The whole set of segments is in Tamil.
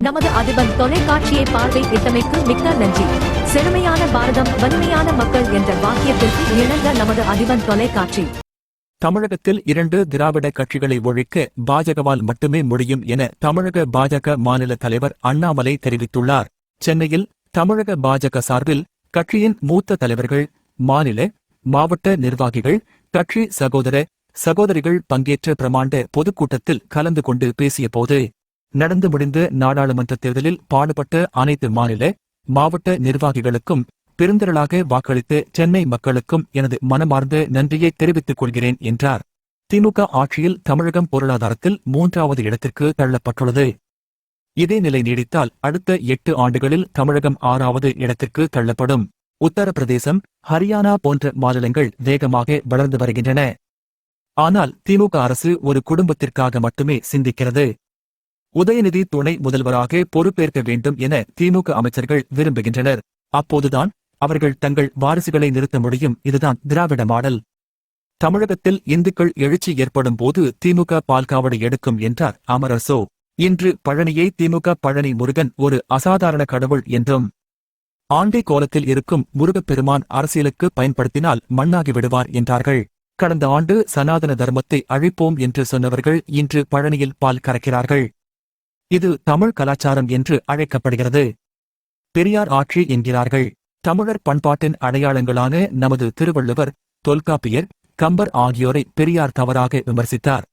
நமது அதிபர் தொலைக்காட்சியை பார்வை இட்டமைக்கு மிக்க நன்றி. செழுமையான பாரதம் வலிமையான மக்கள் என்ற வாக்கியத்திற்கு இணங்க நமது அதிபர் தொலைக்காட்சி. தமிழகத்தில் இரண்டு திராவிட கட்சிகளை ஒழிக்க பாஜகவால் மட்டுமே முடியும் என தமிழக பாஜக மாநில தலைவர் அண்ணாமலை தெரிவித்துள்ளார். சென்னையில் தமிழக பாஜக சார்பில் கட்சியின் மூத்த தலைவர்கள் மாநில மாவட்ட நிர்வாகிகள் கட்சி சகோதர சகோதரிகள் பங்கேற்ற பிரமாண்ட பொதுக்கூட்டத்தில் கலந்து கொண்டு பேசியபோது நடந்து முடிந்த நாடாளுமன்ற தேர்தலில் பாடுபட்ட அனைத்து மாநில மாவட்ட நிர்வாகிகளுக்கும் பெருந்திரளாக வாக்களித்து சென்னை மக்களுக்கும் எனது மனமார்ந்த நன்றியை தெரிவித்துக் கொள்கிறேன் என்றார். திமுக ஆட்சியில் தமிழகம் பொருளாதாரத்தில் மூன்றாவது இடத்திற்கு தள்ளப்பட்டுள்ளது. இதே நிலை நீடித்தால் அடுத்த எட்டு ஆண்டுகளில் தமிழகம் ஆறாவது இடத்திற்கு தள்ளப்படும். உத்தரப்பிரதேசம் ஹரியானா போன்ற மாநிலங்கள் வேகமாக வளர்ந்து வருகின்றன. ஆனால் திமுக அரசு ஒரு குடும்பத்திற்காக மட்டுமே சிந்திக்கிறது. உதயநிதி துணை முதல்வராக பொறுப்பேற்க வேண்டும் என திமுக அமைச்சர்கள் விரும்புகின்றனர். அப்போதுதான் அவர்கள் தங்கள் வாரிசுகளை நிறுத்த முடியும். இதுதான் திராவிட மாடல். தமிழகத்தில் இந்துக்கள் எழுச்சி ஏற்படும் போது திமுக பால்காவடி எடுக்கும் என்றார் அமரசோ. இன்று பழனியை திமுக பழனி முருகன் ஒரு அசாதாரண கடவுள் என்றும் ஆண்டை கோலத்தில் இருக்கும் முருகப்பெருமான் அரசியலுக்கு பயன்படுத்தினால் மண்ணாகி விடுவார் என்றார்கள். கடந்த ஆண்டு சனாதன தர்மத்தை அழிப்போம் என்று சொன்னவர்கள் இன்று பழனியில் பால் கறக்கிறார்கள். இது தமிழ் கலாச்சாரம் என்று அழைக்கப்படுகிறது. பெரியார் ஆட்சி என்கிறார்கள். தமிழர் பண்பாட்டின் அடையாளங்களான நமது திருவள்ளுவர் தொல்காப்பியர் கம்பர் ஆகியோரை பெரியார் தவறாக விமர்சித்தார்.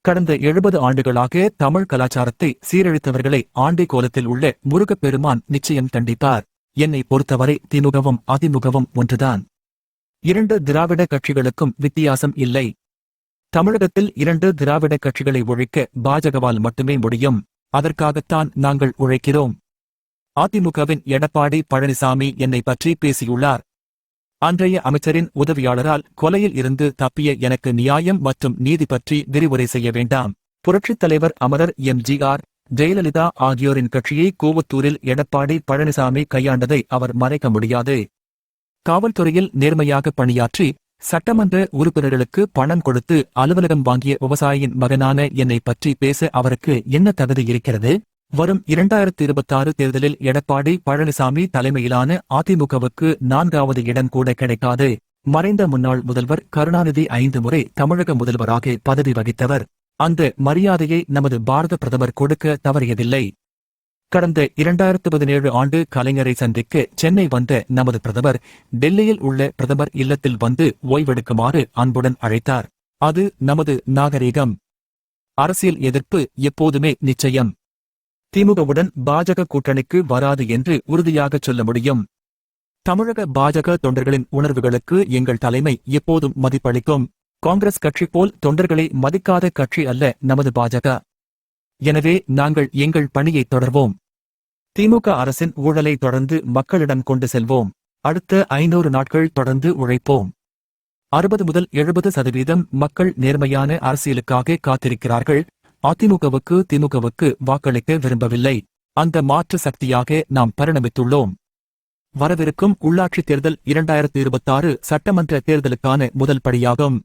கடந்த எழுபது ஆண்டுகளாக தமிழ் கலாச்சாரத்தை சீரழித்தவர்களை ஆண்டை கோலத்தில் உள்ள முருகப்பெருமான் நிச்சயம் தண்டிப்பார். என்னை பொறுத்தவரை திமுகவும் அதிமுகவும் ஒன்றுதான். இரண்டு திராவிட கட்சிகளுக்கும் வித்தியாசம் இல்லை. தமிழகத்தில் இரண்டு திராவிட கட்சிகளை ஒழிக்க பாஜகவால் மட்டுமே முடியும். அதற்காகத்தான் நாங்கள் உழைக்கிறோம். அதிமுகவின் எடப்பாடி பழனிசாமி என்னை பற்றி பேசியுள்ளார். அன்றைய அமைச்சரின் உதவியாளரால் கொலையில் இருந்து தப்பிய எனக்கு நியாயம் மற்றும் நீதி பற்றி விரிவுரை செய்ய வேண்டாம். புரட்சித் தலைவர் அமரர் எம்ஜிஆர் ஜெயலலிதா ஆகியோரின் கட்சியை கோவத்தூரில் எடப்பாடி பழனிசாமி கையாண்டதை அவர் மறைக்க முடியாது. காவல்துறையில் நேர்மையாக பணியாற்றி சட்டமன்ற உறுப்பினர்களுக்கு பணம் கொடுத்து அலுவலகம் வாங்கிய விவசாயியின் மகனான என்னை பற்றி பேச அவருக்கு என்ன தகுதி இருக்கிறது? வரும் இரண்டாயிரத்தி இருபத்தாறு தேர்தலில் எடப்பாடி பழனிசாமி தலைமையிலான அதிமுகவுக்கு நான்காவது இடம் கூட கிடைக்காது. மறைந்த முன்னாள் முதல்வர் கருணாநிதி ஐந்து முறை தமிழக முதல்வராக பதவி வகித்தவர். அந்த மரியாதையை நமது பாரத பிரதமர் கொடுக்க தவறியதில்லை. கடந்த இரண்டாயிரத்து பதினேழு ஆண்டு கலைஞரை சந்திக்க சென்னை வந்த நமது பிரதமர் டெல்லியில் உள்ள பிரதமர் இல்லத்தில் வந்து ஓய்வெடுக்குமாறு அன்புடன் அழைத்தார். அது நமது நாகரீகம். அரசியல் எதிர்ப்பு எப்போதுமே நிச்சயம். திமுகவுடன் பாஜக கூட்டணிக்கு வராது என்று உறுதியாகச் சொல்ல முடியும். தமிழக பாஜக தொண்டர்களின் உணர்வுகளுக்கு எங்கள் தலைமை எப்போதும் மதிப்பளிக்கும். காங்கிரஸ் கட்சி போல் தொண்டர்களை மதிக்காத கட்சி அல்ல நமது பாஜக. எனவே நாங்கள் எங்கள் பணியை தொடர்வோம். திமுக அரசின் ஊழலை தொடர்ந்து மக்களிடம் கொண்டு செல்வோம். அடுத்த ஐநூறு நாட்கள் தொடர்ந்து உழைப்போம். அறுபது முதல் எழுபது சதவீதம் மக்கள் நேர்மையான அரசியலுக்காக காத்திருக்கிறார்கள். அதிமுகவுக்கு திமுகவுக்கு வாக்களிக்க விரும்பவில்லை. அந்த மாற்று சக்தியாக நாம் பரிணமித்துள்ளோம். வரவிருக்கும் உள்ளாட்சித் தேர்தல் இரண்டாயிரத்து இருபத்தாறு சட்டமன்ற தேர்தலுக்கான முதல் படியாகும்.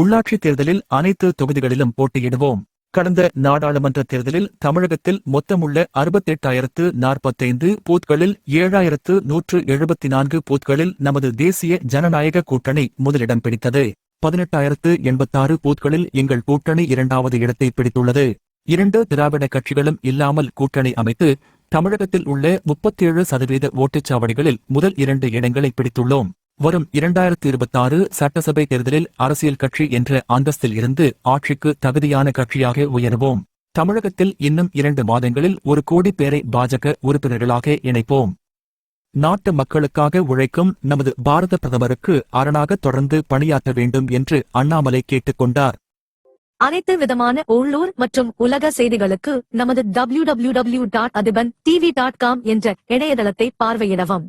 உள்ளாட்சித் தேர்தலில் அனைத்து தொகுதிகளிலும் போட்டியிடுவோம். கடந்த நாடாளுமன்ற தேர்தலில் தமிழகத்தில் மொத்தமுள்ள அறுபத்தெட்டாயிரத்து நாற்பத்தைந்து பூத்களில் ஏழாயிரத்து நூற்று எழுபத்தி நான்கு பூத்களில் நமது தேசிய ஜனநாயக கூட்டணி முதலிடம் பிடித்தது. பதினெட்டாயிரத்து எண்பத்தாறு பூத்களில் எங்கள் கூட்டணி இரண்டாவது இடத்தை பிடித்துள்ளது. இரண்டு திராவிட கட்சிகளும் இல்லாமல் கூட்டணி அமைத்து தமிழகத்தில் உள்ள முப்பத்தேழு சதவீத ஓட்டுச்சாவடிகளில் முதல் இரண்டு இடங்களை பிடித்துள்ளோம். வரும் இரண்டாயிரத்தி இருபத்தாறு சட்டசபை தேர்தலில் அரசியல் கட்சி என்ற அந்தஸ்தில் இருந்து ஆட்சிக்கு தகுதியான கட்சியாக உயர்வோம். தமிழகத்தில் இன்னும் இரண்டு மாதங்களில் ஒரு கோடி பேரை பாஜக உறுப்பினர்களாக இணைப்போம். நாட்டு மக்களுக்காக உழைக்கும் நமது பாரத பிரதமருக்கு அரணாக தொடர்ந்து பணியாற்ற வேண்டும் என்று அண்ணாமலை கேட்டுக்கொண்டார். அனைத்து விதமான உள்ளூர் மற்றும் உலக செய்திகளுக்கு நமது W W W dot Athiban TV dot com என்ற இணையதளத்தை பார்வையிடவும்.